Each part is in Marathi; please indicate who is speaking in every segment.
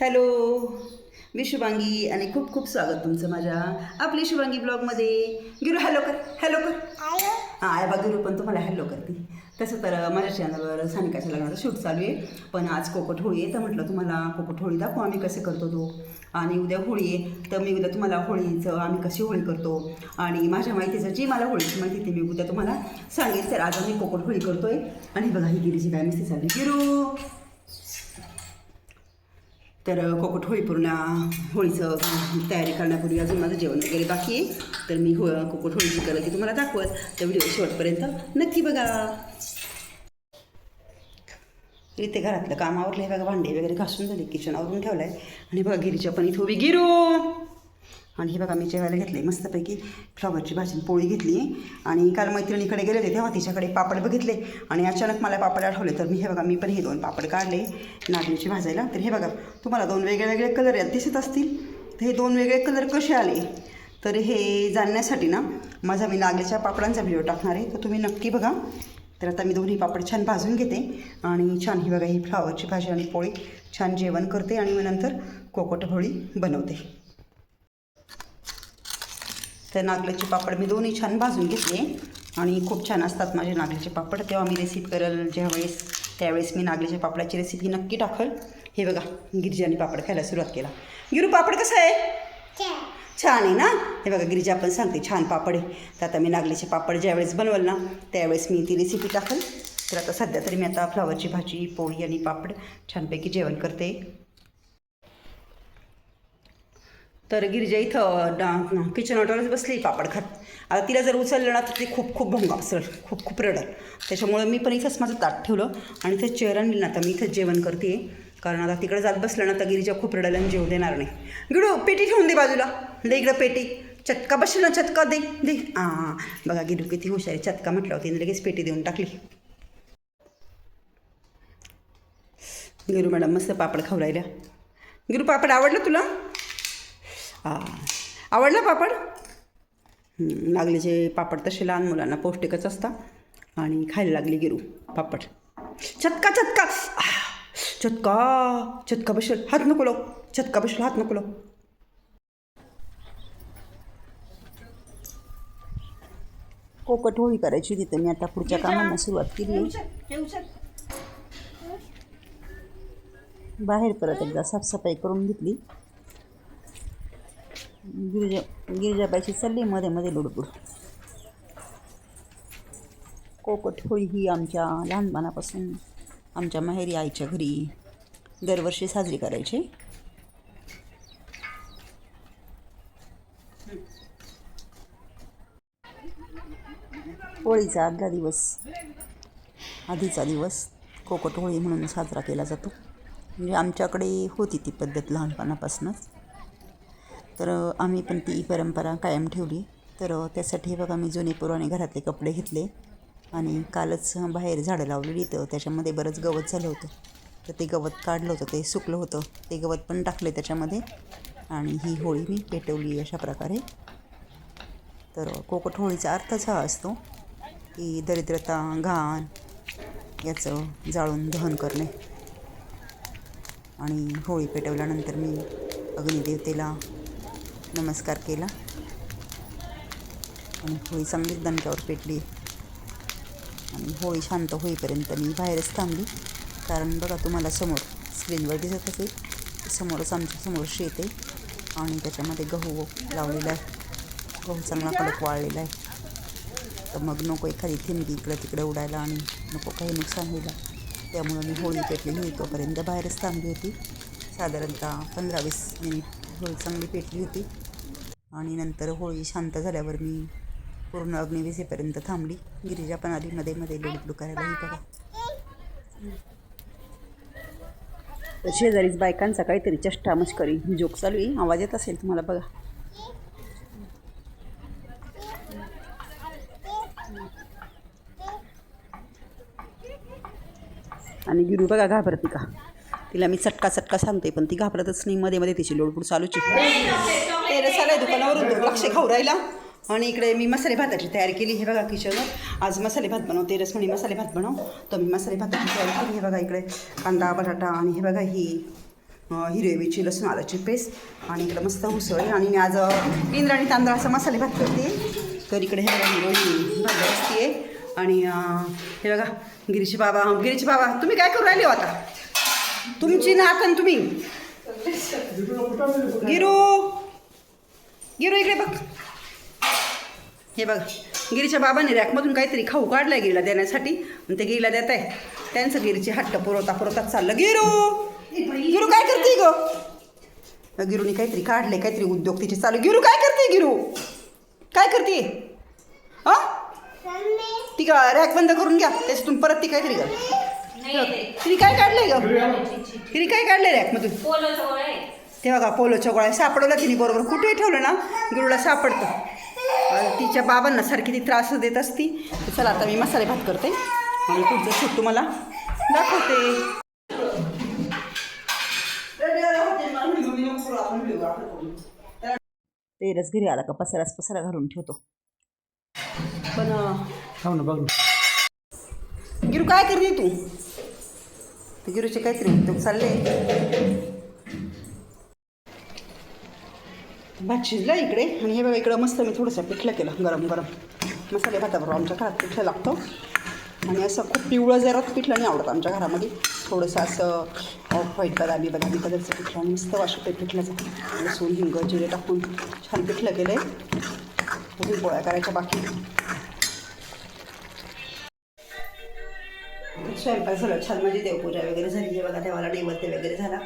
Speaker 1: हॅलो मी शुभांगी आणि खूप खूप स्वागत तुमचं माझ्या आपली शुभांगी ब्लॉगमध्ये. गिरू हॅलो कर हॅलो कर. हां आहे बा गिरू पण तुम्हाला हॅलो करते. तसं तर माझ्या चॅनलवर सानिकाच्या लग्नाचं शूट चालू आहे. पण आज कोकट होळी आहे तर म्हटलं तुम्हाला कोकट होळी दाखवू आम्ही कसे करतो तो. आणि उद्या होळी आहे तर मी उद्या तुम्हाला होळीचं आम्ही कशी होळी करतो. आणि माझ्या माहितीचं जी मला होळीची माहिती ती मी उद्या तुम्हाला सांगेन. तर आज आम्ही कोकट होळी करतोय. आणि बघा ही गिरीची काय मस्ती चालली. गिरू! तर कोकट होळी पूर्ण होळीचं तयारी करण्यापूर्वी अजून माझं जेवण वगैरे बाकी आहे. तर मी हो कोकट होळीची करत की तुम्हाला दाखवत. तर व्हिडिओ शेवटपर्यंत नक्की बघा. इथे घरातलं कामावरलं आहे बघा. भांडे वगैरे घासून झाले किचनावरून ठेवलं आहे आणि बघा गिरीच्या पण इथं उभी. गिरू! आणि हे बघा मी जेवायला घेतले मस्तपैकी फ्लॉवरची भाजी आणि पोळी घेतली आणि काल मैत्रिणीकडे गेले होते तेव्हा तिच्याकडे पापड बघितले. आणि अचानक मला पापड आठवले. तर मी हे बघा मी पण हे दोन पापड काढले नागलीची भाजायला. तर हे बघा तुम्हाला दोन वेगळे वेगळे कलर यात दिसत असतील. तर हे दोन वेगळे कलर कसे आले? तर हे जाणण्यासाठी ना माझा मी नागलीच्या पापडांचा व्हिडिओ टाकणार आहे. तर तुम्ही नक्की बघा. तर आता मी दोन्ही पापड छान भाजून घेते. आणि छान ही बघा ही फ्लावरची भाजी आणि पोळी छान जेवण करते आणि मग नंतर कोकोट होळी बनवते. तर नागल्याचे पापड मी दोन्ही छान भाजून घेतले आणि खूप छान असतात माझे नागल्याचे पापड. तेव्हा मी रेसिपी करेल ज्यावेळेस त्यावेळेस मी नागल्याच्या पापडाची रेसिपी नक्की टाकल. हे बघा गिरिजाने पापड खायला सुरुवात केला. गिरू पापड कसं आहे? छान. आहे ना? हे बघा गिरिजा पण सांगते छान पापड आहे. तर आता मी नागलीचे पापड ज्यावेळेस बनवल ना त्यावेळेस मी ती रेसिपी टाकल. तर आता सध्या तरी मी आता फ्लावरची भाजी पोळी आणि पापड छानपैकी जेवण करते. तर गिरजा इथं डा किचन ऑटोवरच बसली पापड खात. आता तिला जर उचललं ना तर ती खूप खूप भंग असेल. खूप खूप रडल. त्याच्यामुळं मी पण इथंच माझं ताट ठेवलं आणि इथं चेअर आणली ना आता मी इथंच जेवण करते कारण आता तिकडे जात बसलं ना तर गिरिजा खूप रडल आणि जेव देणार नाही. गिडू पेटी ठेवून दे बाजूला. दे इकडं पेटी. चटका बसेल ना चटका दे. दे. हां बघा गिरू किती हुशार आहे. चटका म्हटलं होती लगेच पेटी देऊन टाकली. गिरू मॅडम मस्त पापड खाऊ राहिल्या. गिरू पापड आवडलं तुला? हां. आवडला पापड? नागलीचे पापड तसे लहान मुलांना पौष्टिकच असतात. आणि खायला लागली गिरू पापड. चटका चटका. चटका चटका बसेल हात नको लाव. चटका बसेल हात नको लाव. कोकट होळी करायची तिथे मी आता पुढच्या कामांना सुरुवात केली. बाहेर परत एकदा साफसफाई करून घेतली. गिरिजा गिरिजाबाईची चालली मध्ये मध्ये लुडबुड. कोकट होळी ही आमच्या लहानपणापासून आमच्या माहेरी आईच्या घरी दरवर्षी साजरी करायची. होळीचा आदला दिवस आधीचा दिवस कोकट होळी म्हणून साजरा केला जातो. म्हणजे आमच्याकडे होती ती पद्धत लहानपणापासूनच. तर आम्ही पण ती परंपरा कायम ठेवली. तर त्यासाठी बघा मी जुने पुराणे घरातले कपडे घेतले आणि कालच बाहेर झाडं लावलेली तर त्याच्यामध्ये बरंच गवत झालं होतं. तर ते गवत काढलं होतं ते सुकलं होतं. ते गवत पण टाकले त्याच्यामध्ये आणि ही होळी मी पेटवली अशा प्रकारे. तर कोकट होळीचा अर्थच हा असतो की दरिद्रता घाण याचं जाळून दहन करणे. आणि होळी पेटवल्यानंतर मी अग्निदेवतेला नमस्कार केला. आणि होळी चांगलीच दणक्यावर पेटली. आणि होळी शांत होईपर्यंत मी बाहेरच थांबली. कारण बघा तुम्हाला समोर स्क्रीनवर दिसत असेल. समोरच आमच्यासमोर शेत आहे. आणि त्याच्यामध्ये गहू लावलेला आहे. गहू चांगला कडक वाळलेला आहे. तर मग नको एखादी थिंबी इकडं तिकडं उडायला आणि नको काही नुकसान व्हायला. त्यामुळं मी होळी पेटलेली होती. तोपर्यंत बाहेरच थांबली होती. साधारणतः पंधरा वीस मिनिट होळी चांगली पेटली होती. आणि नंतर होळी शांत झाल्यावर मी पूर्ण अग्निविसेपर्यंत थांबली. गिरिजा पण आली मध्ये मध्ये लुडबुड करायला ही बघा तर शेजारीच बायकांचा काहीतरी चष्टा मस्करी जोक चालू आहे. आवाज येत असेल तुम्हाला बघा. आणि गिरू बघा घाबरती का? तिला मी चटका चटका सांगते पण ती घाबरतच नाही. मध्ये मध्ये तिची लोडपूड चालूच तेरस ते रसाला दुकानावरून लक्ष खाऊ राहिला. आणि इकडे मी मसाले भाताची तयारी केली. हे बघा किचनवर आज मसाले भात तेरस म्हणून मसाले भात बनव. तर मी मसाले भाताची तयारी केली. हे बघा इकडे कांदा बटाटा आणि हे बघा ही अं, लसूण आल्याची पेस्ट. आणि इकडं मस्त उसळ आणि मी आज इंद्राणी तांदळाचा मसाले भात करते. तर इकडे हे बघा हिरोईन भाजी असते आणि हे बघा गिरीश बाबा. गिरीश बाबा तुम्ही काय करू राहिले हो आता? तुमची नाक आणि तुम्ही. गिरू. गिरू इकडे बघ. हे बघ गिरीच्या बाबाने रॅकमधून काहीतरी खाऊ काढलाय गिरीला देण्यासाठी. आणि ते गिरीला देत आहे त्यांचं गिरीची हट्ट पुरवता पुरवताच चाललं. गिरू! गिरू काय करते ग? गिरूने काहीतरी काढले काहीतरी उद्योग तिचे चालू. गिरू काय करते गिरू? काय करते? हा? ती का रॅक बंद करून घ्या त्याच्यातून परत ती काहीतरी घाल तिने काय काढलंय ग? तिने काय काढलंय रॅकमधून
Speaker 2: पोलोचं गोळ आहे.
Speaker 1: ते बघा पोलोच्या गोळ्या सापडवल्या तिने बरोबर. कुठेही ठेवलं ना? गुरुला सापडतं. आणि तिच्या बाबांना सारखी ती त्रास देत असती. तर चला आता मी मसाले भात करते. आणि पुढचं शूट तुम्हाला दाखवते. तेरच घरी आला का? पसाराच पसारा घालून ठेवतो. पण अं,
Speaker 3: थांब ना बघ
Speaker 1: गिरू काय करते तू? ते गिरूचे काहीतरी उद्योग चालले. भात शिजला इकडे. आणि हे बघा इकडं मस्त मी थोडंसं पिठलं केलं गरम गरम. मसाले भाताबरोबर आमच्या घरात पिठलं लागतं. आणि असं खूप पिवळं जरात पिठलं नाही आवडत आमच्या घरामध्ये. थोडंसं असं ऑफ व्हाईट बदामी बदामी कलरचं पिठलं आणि मस्त वाशते पिठल्याचं. लसूण हिंग जिरे टाकून छान पिठलं केलं आहे अजून पोळ्या करायच्या बाकी. स्वयंपाक झालं छान म्हणजे देवपूजा वगैरे झाली बघा देवाला नैवेद्य वगैरे झाला.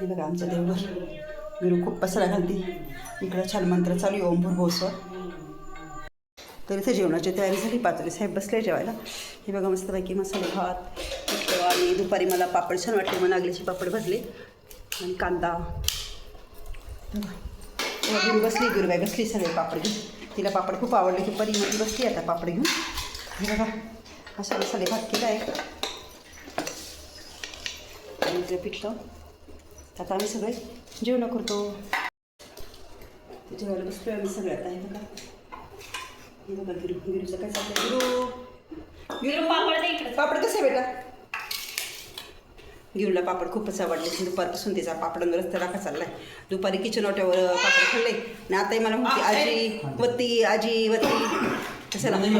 Speaker 1: हे बघा आमचं देवघर. गुरु खूप पसरा घालते इकडं छान मंत्र चालू आहे ओम भूर्भोस्वर तर इथे जेवणाची तयारी झाली पातळी साहेब बसले जेवायला. हे बघा मस्तपैकी मसाले भात आणि दुपारी मला पापड छान वाटले मग नागलीचे पापड भजले आणि कांदा. गुरु बसली गुरुबाई बसली सगळे पापड घेऊन. तिला पापड खूप आवडले दुपारी मग ती बसली आता पापड घेऊन. हे बघा. असा मसाले भात केला आहे आणि ते पिठलं आता आम्ही सगळे जेवण करतो जेवायला बसलो आम्ही सगळे आता हे बघा हे बघा गिरू गिरूचं काय चाललं गिरू
Speaker 2: गिरू पापड इकडे
Speaker 1: पापड कसं आहे बेटा गिरूला पापड खूपच आवडले दुपारपासून तिचा पापडांवरच तर राखा चाललाय दुपारी किचन ओट्यावर पापड खाल्ले आणि आताही मला म्हणते आजी वत्ती आजी वत्ती तसं आम्ही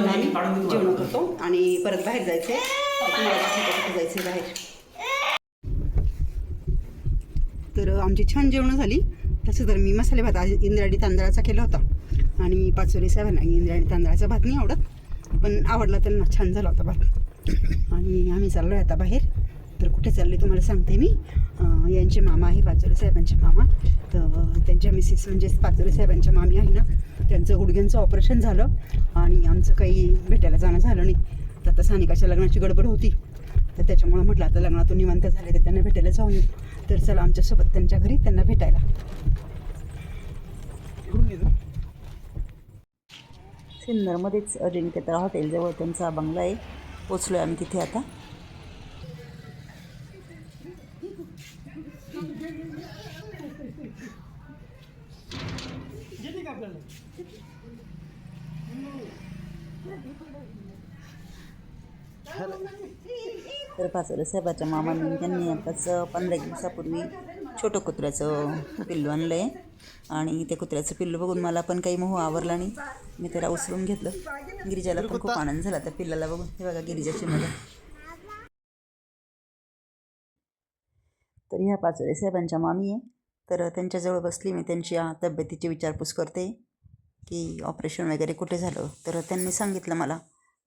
Speaker 1: जेवण करतो आणि परत बाहेर जायचे कुठे जायचे बाहेर. तर आमची छान जेवणं झाली. तसं तर मी मसाले भात आज इंद्रायणी तांदळाचा केला होता. आणि पाचोरी साहेबांना इंद्रायणी तांदळाचा भात नाही आवडत पण आवडला त्यांना छान झाला होता भात. आणि आम्ही चाललो आहे आता बाहेर. तर कुठे चालले तुम्हाला सांगते मी. यांचे मामा आहे पाचोरे साहेबांचे मामा. तर त्यांच्या मिसेस म्हणजेच पाचोरे साहेबांच्या मामी आहे ना त्यांचं गुडघ्यांचं ऑपरेशन झालं आणि आमचं काही भेटायला जाणं झालं नाही. तर आता सानिकाच्या लग्नाची गडबड होती. तर त्याच्यामुळं म्हटलं आता लग्नातून निवांत झाले तर त्यांना भेटायला जाऊन येऊ. तर चला आमच्यासोबत त्यांच्या घरी त्यांना भेटायला. सिन्नरमध्येच अजिंक्यता हॉटेलजवळ त्यांचा बंगला आहे. पोचलो आहे आम्ही तिथे आता. तर साहेबाच्या मामांनी त्यांनी आताच पंधरा दिवसापूर्वी छोटं कुत्र्याचं पिल्लू आणलं आहे आणि ते कुत्र्याचं पिल्लू बघून मला पण काही मोह आवरला नाही. मी त्याला उचलून घेतलं. गिरिजाला पण खूप आनंद झाला त्या पिल्लाला बघून. हे बघा गिरिजाची मुलं तर ह्या पाचोरे साहेबांच्या मामी आहे. तर त्यांच्याजवळ बसली मी. त्यांची तब्येतीची विचारपूस करते की ऑपरेशन वगैरे कुठे झालं? तर त्यांनी सांगितलं मला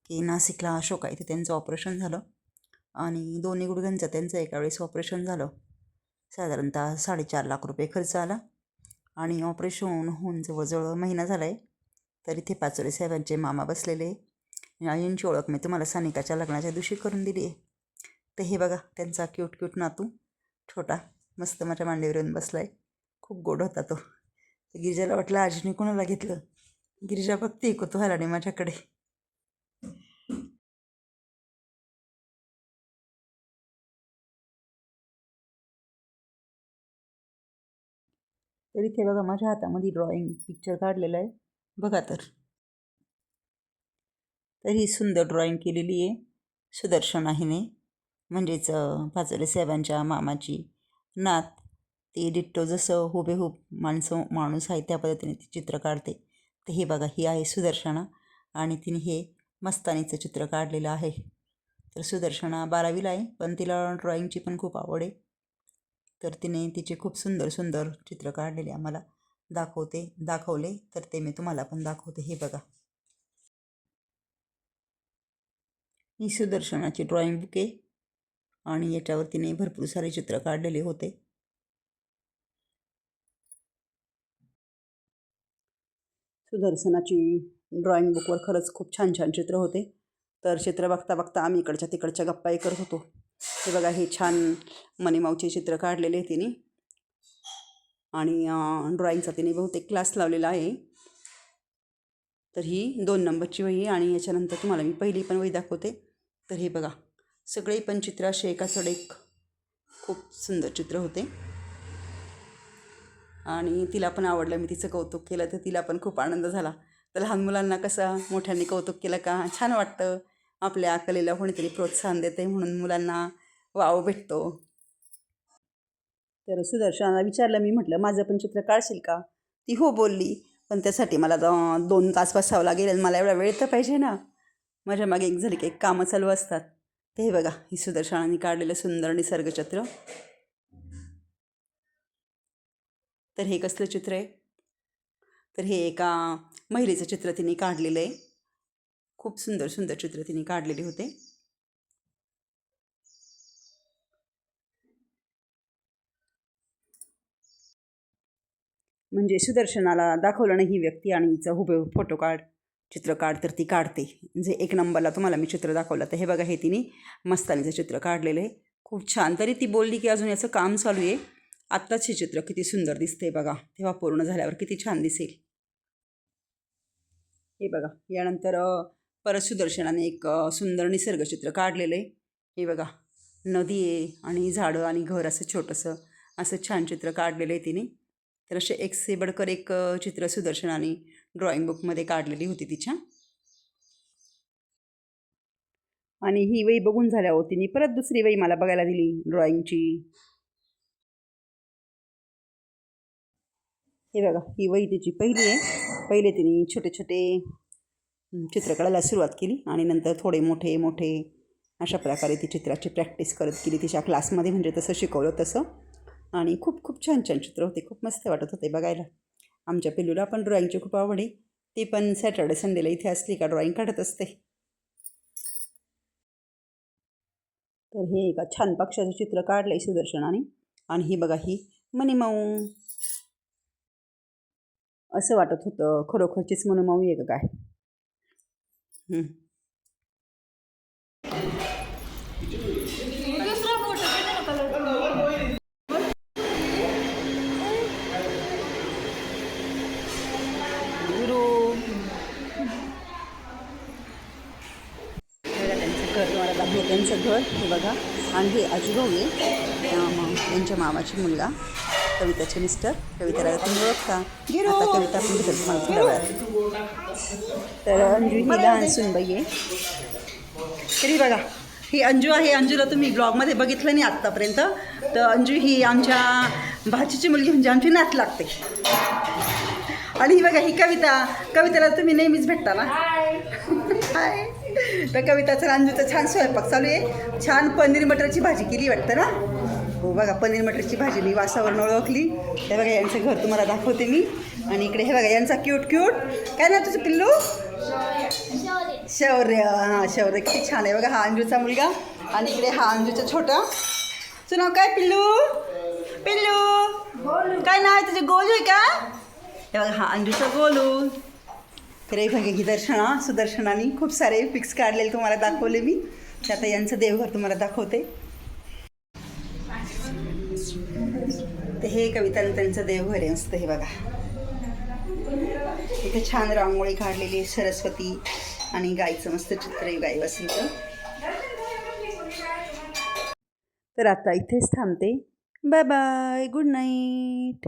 Speaker 1: की नाशिकला अशोक आहे ते त्यांचं ऑपरेशन झालं. आणि दोन्ही गुडघ्यांचं त्यांचं एका वेळेस ऑपरेशन झालं. साधारणतः साडेचार लाख रुपये खर्च आला आणि ऑपरेशन होऊन जवळजवळ महिना झाला आहे तर इथे पाचोरे साहेबांचे मामा बसलेले आईंची यांची ओळख मी तुम्हाला सानिकाच्या लग्नाच्या दिवशी करून दिली आहे. तर हे बघा त्यांचा क्यूट क्यूट नातू छोटा मस्त माझ्या मांडीवर येऊन बसला आहे खूप गोड होता तो. गिरिजाला वाटलं आजीने कोणाला घेतलं? गिरिजा बघते कुतूहलाने माझ्याकडे. तर इथे बघा माझ्या हातामध्ये ड्रॉइंग पिक्चर काढलेलं आहे. बघा तर. तर ही सुंदर ड्रॉइंग केलेली आहे. सुदर्शन आहीने म्हणजेच पाचोले साहेबांच्या मामाची नात. ती डिट्टो जसं हुबेहूब माणसं माणूस आहे त्या पद्धतीने ती चित्र काढते. तर हे बघा ही आहे सुदर्शना. आणि तिने हे मस्तानीचं चित्र काढलेलं आहे. तर सुदर्शना बारावीला आहे पण तिला ड्रॉइंगची पण खूप आवड आहे. तर तिने तिचे खूप सुंदर सुंदर चित्र काढलेले आम्हाला दाखवते दाखवले तर ते मी तुम्हाला पण दाखवते. हे बघा. ही सुदर्शनाची ड्रॉइंग बुक आहे आणि याच्यावर तिने भरपूर सारे चित्र काढलेले होते. सुदर्शनाची ड्रॉइंग बुकवर खरंच खूप छान छान चित्र होते. तर चित्र बघता बघता आम्ही इकडच्या तिकडच्या गप्पाही करत होतो. हे बघा हे छान मनीमाऊचे चित्र काढलेले आहे तिने. आणि ड्रॉइंगचा तिने बहुतेक क्लास लावलेला आहे. तर ही दोन नंबरची वही आहे आणि याच्यानंतर तुम्हाला मी पहिली पण वही दाखवते. तर हे बघा सगळे पण चित्र असे एकाचड एक खूप सुंदर चित्र होते. आणि तिला पण आवडलं मी तिचं कौतुक केलं तर तिला पण खूप आनंद झाला. तर लहान मुलांना कसं मोठ्यांनी कौतुक केलं का छान वाटतं. आपल्या कलेला कोणीतरी प्रोत्साहन देते म्हणून मुलांना वाव भेटतो. तर सुदर्शनाला विचारलं मी म्हटलं माझं पण चित्र काढशील का? ती हो बोलली पण त्यासाठी मला दोन तास बसावं लागेल आणि मला एवढा वेळ तर पाहिजे ना. माझ्या मागे एक झाली की एक कामं चालू असतात. ते बघा ही सुदर्शनाने काढलेलं सुंदर निसर्गचित्र तर हे कसलं चित्र आहे? तर हे एका महिलेचं चित्र तिने काढलेलं आहे. खूप सुंदर सुंदर चित्र तिने काढलेले होते. म्हणजे सुदर्शनाला दाखवलं नाही ही व्यक्ती आणि हिचा हुबेहूब फोटो काढ चित्र काढ तर ती काढते. म्हणजे एक नंबरला तुम्हाला मी चित्र दाखवलं. तर हे बघा हे तिने मस्तानीचं चित्र काढलेलं आहे. खूप छान. तरी ती बोलली की अजून याचं काम चालू आहे. आत्ताच हे चित्र किती सुंदर दिसते बघा. तेव्हा पूर्ण झाल्यावर किती छान दिसेल. हे बघा यानंतर परत सुदर्शनाने एक सुंदर निसर्गचित्र काढलेलं आहे. हे बघा नदी आहे आणि झाडं आणि घर असं छोटंसं असं छान चित्र काढलेलं आहे तिने. तर असे एक सेबडकर एक चित्र सुदर्शनाने ड्रॉइंग बुकमध्ये काढलेली होती तिच्या आणि ही वही बघून झाल्यावर तिने परत दुसरी वही मला बघायला दिली ड्रॉइंगची हे बघा ही वही तिची पहिली आहे. पहिले तिने छोटे छोटे चित्रकलेला सुरुवात केली आणि नंतर थोडे मोठे मोठे अशा प्रकारे ती चित्राची प्रॅक्टिस करत गेली. तिच्या क्लासमध्ये म्हणजे तसं शिकवलं तसं. आणि खूप खूप छान छान चित्र होते. खूप मस्त वाटत होते बघायला. आमच्या पिल्लूला पण ड्रॉईंगची खूप आवड आहे. ती पण सॅटर्डे संडेला इथे असली का ड्रॉईंग काढत असते. तर हे एका छान पक्षाचं चित्र काढलं आहे सुदर्शनाने. आणि ही बघा ही मनीमाऊ असं वाटत होतं. खरोखरचीच मनीमाऊ आहे का काय हं.
Speaker 2: दुसरा फोटो
Speaker 1: गुरु बघा त्यांचं घर त्यांचं घर हे बघा आणि हे आजूभाऊ आहे मग त्यांच्या मामाची मुलगा कविताचे मिस्टर कविताला तुम्ही ओळखता आता कविता पण भेटेल तुम्हाला थोड्या वेळात तर अंजू ही लहान सुनबाई आहे. तरी बघा ही अंजू आहे. अंजूला तुम्ही ब्लॉगमध्ये बघितलं नाही आत्तापर्यंत. तर अंजू ही आमच्या भाचीची मुलगी म्हणजे आमची नात लागते. आणि ही बघा ही कविता. कवितेला तुम्ही नेहमीच भेटता ना? हाय. तर कविताचं अंजूचं छान स्वयंपाक चालू आहे. छान पनीर मटरची भाजी केली वाटतं ना? हो बघा पनीर मटरची भाजी मी वासावरून ओळखली. हे बघा यांचं घर तुम्हाला दाखवते मी. आणि इकडे हे बघा यांचा क्यूट क्यूट काय ना तुझं पिल्लू? शौर्य. हां शौर्य किती छान आहे. बघा हा अंजूचा मुलगा आणि इकडे हा अंजूचा छोटा. तुझं नाव काय पिल्लू? पिल्लू. काय नाव आहे तुझे गोलू आहे का? हे बघा हा अंजूचा गोलू. तर हे बघा ही दर्शना सुदर्शनाने खूप सारे पिक्स काढलेले तुम्हाला दाखवले मी. आता यांचं देवघर तुम्हाला दाखवते. हे कवितानं त्यांचं देवघर आहे असतं हे बघा. इथे छान रांगोळी काढलेली सरस्वती आणि गाईचं मस्त चित्र गाई वसंत तर आता इथेच थांबते. Bye bye good night